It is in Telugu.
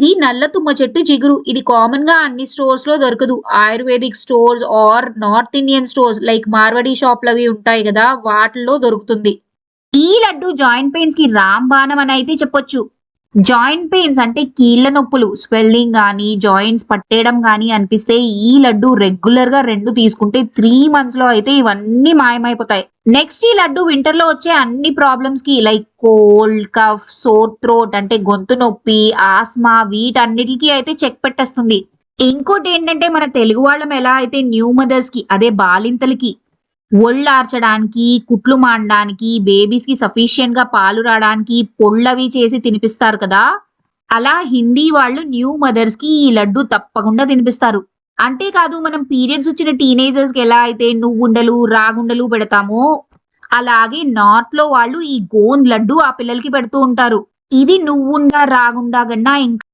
ఇది నల్ల తుమ్మ చెట్టు చిగురు ఇది కామన్గా అన్ని స్టోర్స్లో దొరకదు. Ayurvedic stores or North Indian stores like Marwadi షాప్లు అవి ఉంటాయి కదా వాటిల్లో దొరుకుతుంది. ఈ లడ్డు జాయింట్ పెయిన్స్కి రాంబాణం అని అయితే చెప్పొచ్చు. జాయింట్ పెయిన్స్ అంటే కీళ్ళ నొప్పులు స్వెల్లింగ్ కానీ జాయింట్స్ పట్టేయడం కానీ అనిపిస్తే ఈ లడ్డు రెగ్యులర్గా రెండు తీసుకుంటే త్రీ మంత్స్లో అయితే ఇవన్నీ మాయమైపోతాయి. నెక్స్ట్ ఈ లడ్డు వింటర్లో వచ్చే అన్ని ప్రాబ్లమ్స్కి like cold cough sore throat అంటే గొంతు నొప్పి ఆస్మా వీటన్నిటికీ అయితే చెక్ పెట్టేస్తుంది. ఇంకోటి ఏంటంటే మన తెలుగు వాళ్ళం ఎలా అయితే న్యూ మదర్స్కి అదే బాలింతలకి ఒళ్ళార్చడానికి కుట్లు మాడడానికి బేబీస్కి సఫిషియెంట్గా పాలు రావడానికి పొళ్ళవి చేసి తినిపిస్తారు కదా? అలా హిందీ వాళ్ళు న్యూ మదర్స్కి ఈ లడ్డు తప్పకుండా తినిపిస్తారు. అంతేకాదు మనం పీరియడ్స్ వచ్చిన టీనేజర్స్కి ఎలా అయితే నువ్వుండలు రాగుండలు పెడతామో అలాగే నార్త్లో వాళ్ళు ఈ గోంద్ లడ్డు ఆ పిల్లలకి పెడుతూ ఉంటారు. ఇది నువ్వుండ రాగుండా గన్నా ఇంకా